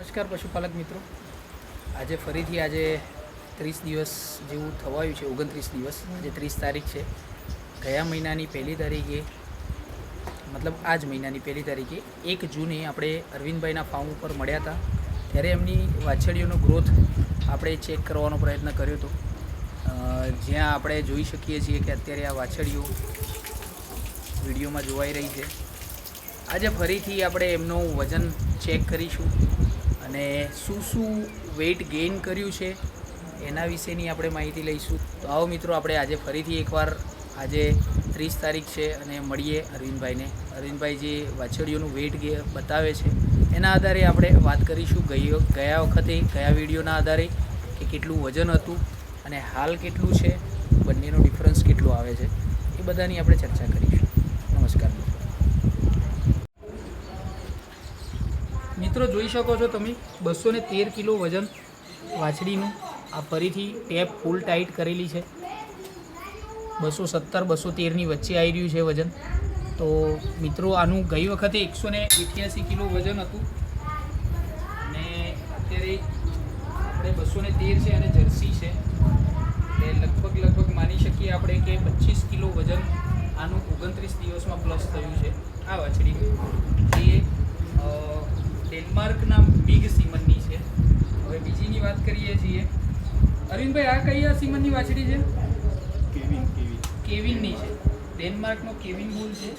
નમસ્કાર પશુપાલક મિત્રો. આજે ફરીથી આજે ત્રીસ દિવસ જેવું થવાયું છે, ઓગણત્રીસ દિવસ. આજે ત્રીસ તારીખ છે. ગયા મહિનાની પહેલી તારીખે, મતલબ આ જ મહિનાની પહેલી તારીખે, એક જૂને આપણે અરવિંદભાઈના ફાર્મ ઉપર મળ્યા હતા. ત્યારે એમની વાછડીઓનો ગ્રોથ આપણે ચેક કરવાનો પ્રયત્ન કર્યો હતો. જ્યાં આપણે જોઈ શકીએ છીએ કે અત્યારે આ વાછડીઓ વિડીયોમાં જોવાઈ રહી છે. આજે ફરીથી આપણે એમનું વજન ચેક કરીશું. અને શું શું વેઇટ ગેઇન કર્યું છે, એના વિશેની આપણે માહિતી લઈશું. તો આવો મિત્રો, આપણે આજે ફરીથી એકવાર આજે ત્રીસ તારીખ છે અને મળીએ અરવિંદભાઈને. અરવિંદભાઈ જે વાછડીઓનું વેઇટ ગે બતાવે છે, એના આધારે આપણે વાત કરીશું ગઈ ગયા વખતે, ગયા વિડીયોના આધારે કે કેટલું વજન હતું અને હાલ કેટલું છે, બંનેનો ડિફરન્સ કેટલો આવે છે, એ બધાની આપણે ચર્ચા કરીશું. નમસ્કાર મિત્રો જોઈ શકો છો તમે, બસો ને તેર કિલો વજન વાછડીનું આ ફરીથી ટેપ ફૂલ ટાઈટ કરેલી છે. બસો સત્તર, બસો તેરની વચ્ચે આવી રહ્યું છે વજન. તો મિત્રો આનું ગઈ વખતે એકસો ને એઠ્યાસી કિલો વજન હતું. અને અત્યારે આપણે બસો ને તેર છે અને જર્સી છે. એટલે લગભગ લગભગ માની શકીએ આપણે કે પચીસ કિલો વજન આનું ઓગણત્રીસ દિવસમાં પ્લસ થયું છે આ વાછડી. જે ડેનમાર્કના બિગ સીમનની છે. હવે બીજીની વાત કરીએ છીએ. અરવિંદભાઈ આ કઈ સીમનની વાછડી છે? Kevin Kevin. કેવિનની છે. ડેનમાર્કનો કેવિન બુલ છે.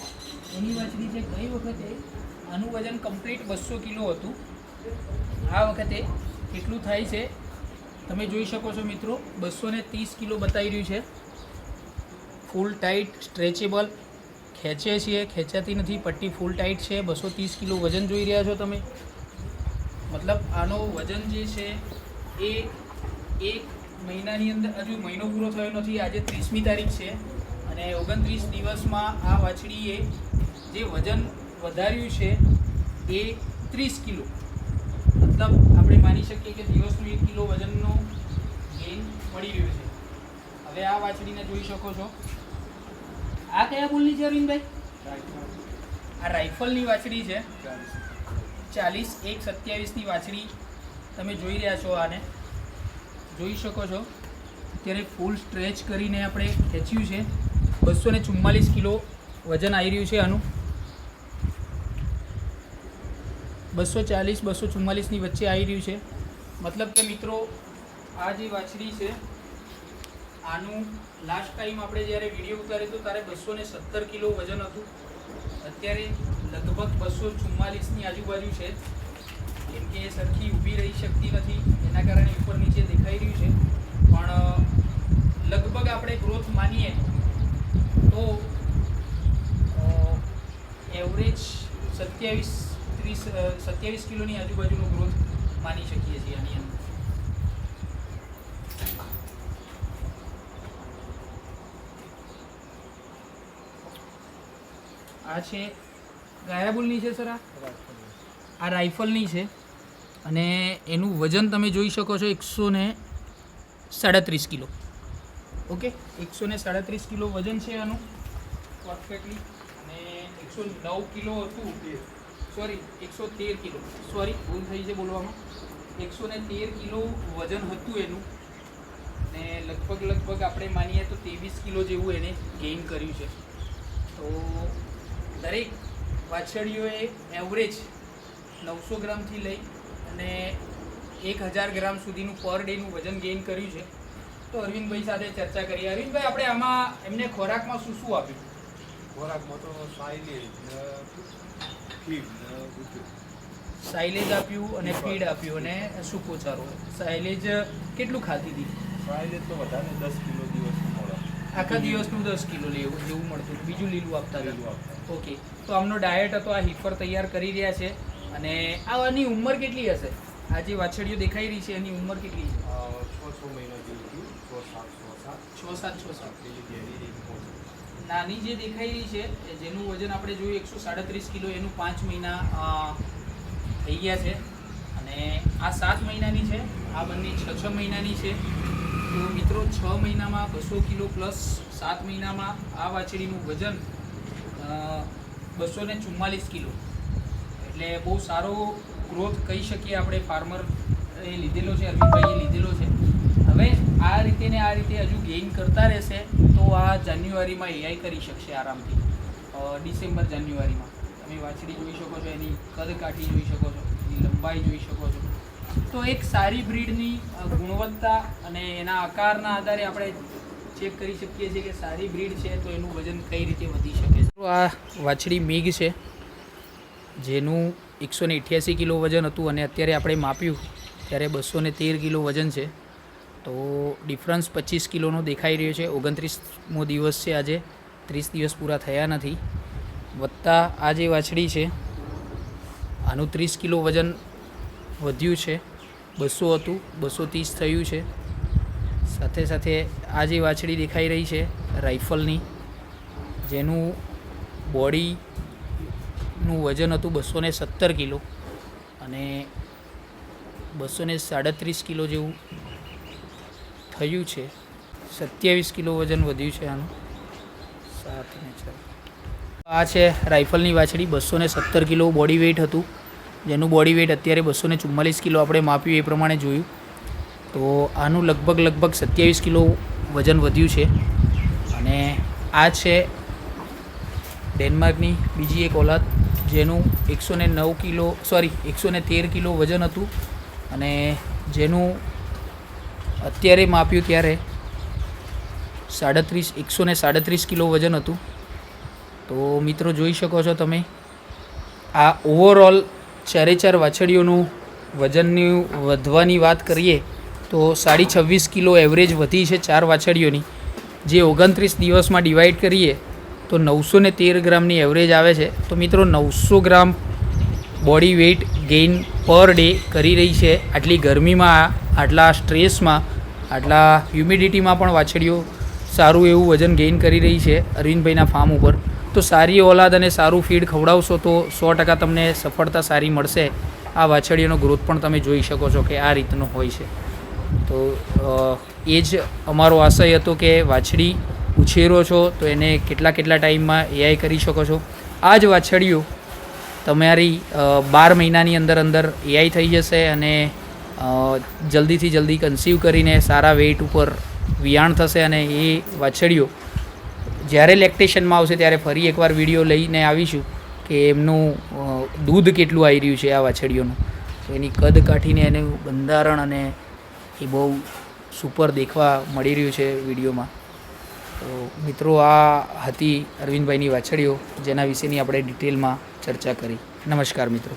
એની વાછડી છે ગઈ વખતે આનું વજન કમ્પ્લીટ બસો કિલો હતું. આ વખતે કેટલું થાય છે. તમે જોઈ શકો છો મિત્રો બસો ને ત્રીસ કિલો બતાવી રહ્યું છે. ફૂલ ટાઈટ સ્ટ્રેચેબલ ખેંચે છીએ, ખેંચાતી નથી, પટ્ટી ફૂલ ટાઈટ છે, બસો ત્રીસ કિલો વજન જોઈ રહ્યા છો તમે. મતલબ આનો વજન જે છે એ એક મહિનાની અંદર, હજુ મહિનો પૂરો થયો નથી, આજે ત્રીસમી તારીખ છે. અને ઓગણત્રીસ દિવસમાં આ વાછડીએ જે વજન વધાર્યું છે એ ત્રીસ કિલો. મતલબ આપણે માની શકીએ કે દિવસનું એક કિલો વજનનો ગેઇન મળી રહ્યું છે. હવે આ વાછડીને જોઈ શકો છો. આ કયા બોલની છે અરવિંદભાઈ? આ રાઇફલની વાછડી છે. ચાલીસ. એક સત્યાવીસની વાછડી. તમે જોઈ રહ્યા છો આને. જોઈ શકો છો. અત્યારે ફૂલ સ્ટ્રેચ કરીને આપણે ખેંચ્યું છે. બસો ને ચુમ્માલીસ કિલો વજન આવી રહ્યું છે આનું. બસો ચાલીસ બસો ચુમ્માલીસની વચ્ચે આવી રહ્યું છે. મતલબ કે મિત્રો આ જે વાછડી છે આનું લાસ્ટ ટાઈમ આપણે જ્યારે વીડિયો ઉતાર્યો હતો ત્યારે બસો ને સત્તર કિલો વજન હતું. અત્યારે લગભગ બસો ચુમ્માલીસની આજુબાજુ છે. કેમ કે એ સરખી ઊભી રહી શકતી નથી, એના કારણે ઉપર નીચે દેખાઈ રહ્યું છે. પણ લગભગ આપણે ગ્રોથ માનીએ તો એવરેજ સત્યાવીસ, ત્રીસ સત્યાવીસ કિલોની આજુબાજુનો ગ્રોથ માની શકીએ છીએ આની અંદર. આ છે ગાયાબુલની છે, સર, આ? આ રાઇફલની છે. અને એનું વજન તમે જોઈ શકો છો એકસો ને સાડત્રીસ કિલો. ઓકે? એકસો ને સાડત્રીસ કિલો વજન છે આનું. પરફેક્ટલી અને એકસો નવ કિલો હતું. સોરી એકસો તેર કિલો. સોરી ભૂલ થઈ છે બોલવામાં. એકસો ને તેર કિલો વજન હતું એનું. ને લગભગ લગભગ આપણે માનીએ તો ત્રેવીસ કિલો જેવું એને ગેઇન કર્યું છે. તો દરેક વાછડીઓએ એવરેજ નવસો ગ્રામથી લઈ અને એક હજાર ગ્રામ સુધીનું પર ડેનું વજન ગેઇન કર્યું છે. તો અરવિંદભાઈ સાથે ચર્ચા કરીએ અરવિંદભાઈ આપણે આમાં એમને ખોરાકમાં શું શું આપ્યું? ખોરાકમાં તો સાયલેજ સાયલેજ આપ્યું અને ફીડ આપ્યું. અને સૂકો ચારો સાયલેજ કેટલું ખાતી હતી? સાયલેજ તો વધારે દસ કિલો આખા દિવસનું દસ કિલો લેવું જેવું મળતું હતું. બીજું લીલું આપતા લીલું હતા. આપતા. ઓકે. તો આમનો ડાયટ હતો આ હિફર તૈયાર કરી રહ્યા છે. અને આની ઉંમર કેટલી હશે? આ જે વાછડીઓ દેખાઈ રહી છે એની ઉંમર કેટલી છે? છ છ મહિના જેવું છ સાત છ સાત. છ સાત છ સાત. નાની જે દેખાઈ રહી છે એ જેનું વજન આપણે જોયું એકસો સાડત્રીસ કિલો એનું પાંચ મહિના થઈ ગયા છે. અને આ સાત મહિનાની છે આ બંને છ છ મહિનાની છે. તો મિત્રો, છ મહિનામાં બસો કિલો પ્લસ સાત મહિનામાં આ વાછડીનું વજન બસો ને ચુમ્માલીસ કિલો. એટલે બહુ સારો ગ્રોથ કહી શકીએ આપણે. ફાર્મર એ લીધેલો છે, અરવિંદભાઈએ લીધેલો છે. હવે આ રીતે ને આ રીતે હજુ ગેઇન કરતા રહેશે, તો આ જાન્યુઆરીમાં એઆઈ કરી શકશે આરામથી. ડિસેમ્બર જાન્યુઆરીમાં. તમે વાછડી જોઈ શકો છો, એની કદ કાઠી જોઈ શકો છો, એની લંબાઈ જોઈ શકો છો. તો એક સારી બ્રીડની ગુણવત્તા અને એના આકારના આધારે આપણે ચેક કરી શકીએ છીએ કે સારી બ્રીડ છે તો એનું વજન કઈ રીતે વધી શકે છે. આ વાછડી મેઘ છે, જેનું એકસો ને અઠ્યાસી કિલો વજન હતું અને અત્યારે આપણે માપ્યું, ત્યારે બસો ને તેર કિલો વજન છે. તો ડિફરન્સ પચીસ કિલોનો દેખાઈ રહ્યો છે. ઓગણત્રીસમો દિવસ છે આજે, ત્રીસ દિવસ પૂરા થયા નથી. વત્તા આ જે વાછડી છે, આનું ત્રીસ કિલો વજન વધ્યું છે. બસો હતું, બસો ત્રીસ થયું છે. સાથે સાથે આ જે વાછડી દેખાઈ રહી છે રાઇફલની જેનું બોડીનું વજન હતું બસો ને સત્તર કિલો અને બસો ને સાડત્રીસ કિલો જેવું થયું છે. સત્યાવીસ કિલો વજન વધ્યું છે આનું. સાત ને છ આ છે રાઇફલની વાછડી બસો ને સત્તર કિલો બોડી વેઇટ હતું. જેનું બોડી વેઇટ અત્યારે બસો ને ચુમ્માલીસ કિલો આપણે માપ્યું એ પ્રમાણે જોયું. તો આનું લગભગ લગભગ સત્યાવીસ કિલો વજન વધ્યું છે. અને આ છે ડેનમાર્કની બીજી એક ઓલાદ, જેનું એકસો ને નવ કિલો સોરી એકસો ને તેર કિલો વજન હતું. અને જેનું અત્યારે માપ્યું ત્યારે સાડત્રીસ એકસો ને સાડત્રીસ કિલો વજન હતું. તો મિત્રો જોઈ શકો છો તમે, આ ઓવરઓલ ચારે ચાર વાછડીઓનું વજનની વધવાની વાત કરીએ, તો સાડી છવ્વીસ કિલો એવરેજ વધી છે ચાર વાછડીઓની. જે ઓગણત્રીસ દિવસમાં ડિવાઈડ કરીએ, તો નવસો ને તેર ગ્રામની એવરેજ આવે છે. તો મિત્રો, નવસો gram body weight gain per day કરી રહી છે. આટલી ગરમીમાં, આટલા સ્ટ્રેસમાં આટલા હ્યુમિડિટીમાં પણ વાછડીઓ સારું એવું વજન ગેઇન કરી રહી છે અરવિંદભાઈના ફાર્મ ઉપર. તો સારી ઓલાદ અને સારું ફીડ ખવડાવશો તો સો ટકા તમને સફળતા સારી મળશે. આ વાછડીઓનો ગ્રોથ પણ તમે જોઈ શકો છો કે આ રીતનો હોય છે. તો એ જ અમારો આશય હતો કે વાછડી ઉછેરો છો તો એને કેટલા કેટલા ટાઈમમાં એઆઈ કરી શકો છો. આ જ વાછડીઓ તમારી બાર મહિનાની અંદર અંદર એઆઈ થઈ જશે અને જલ્દીથી જલ્દી કન્સીવ કરીને સારા વેઇટ ઉપર વિયાણ થશે અને એ વાછડીઓ જ્યારે લેક્ટેશનમાં આવશે ત્યારે ફરી એકવાર વીડિયો લઈને આવીશું કે એમનું દૂધ કેટલું આવી રહ્યું છે આ વાછડીઓનું. તો એની કદ કાઠીને એનું બંધારણ અને એ બહુ સુપર દેખવા મળી રહ્યું છે વિડીયોમાં. તો મિત્રો, આ હતી અરવિંદભાઈની વાછડીઓ, જેના વિશેની આપણે ડિટેલમાં ચર્ચા કરી. નમસ્કાર મિત્રો.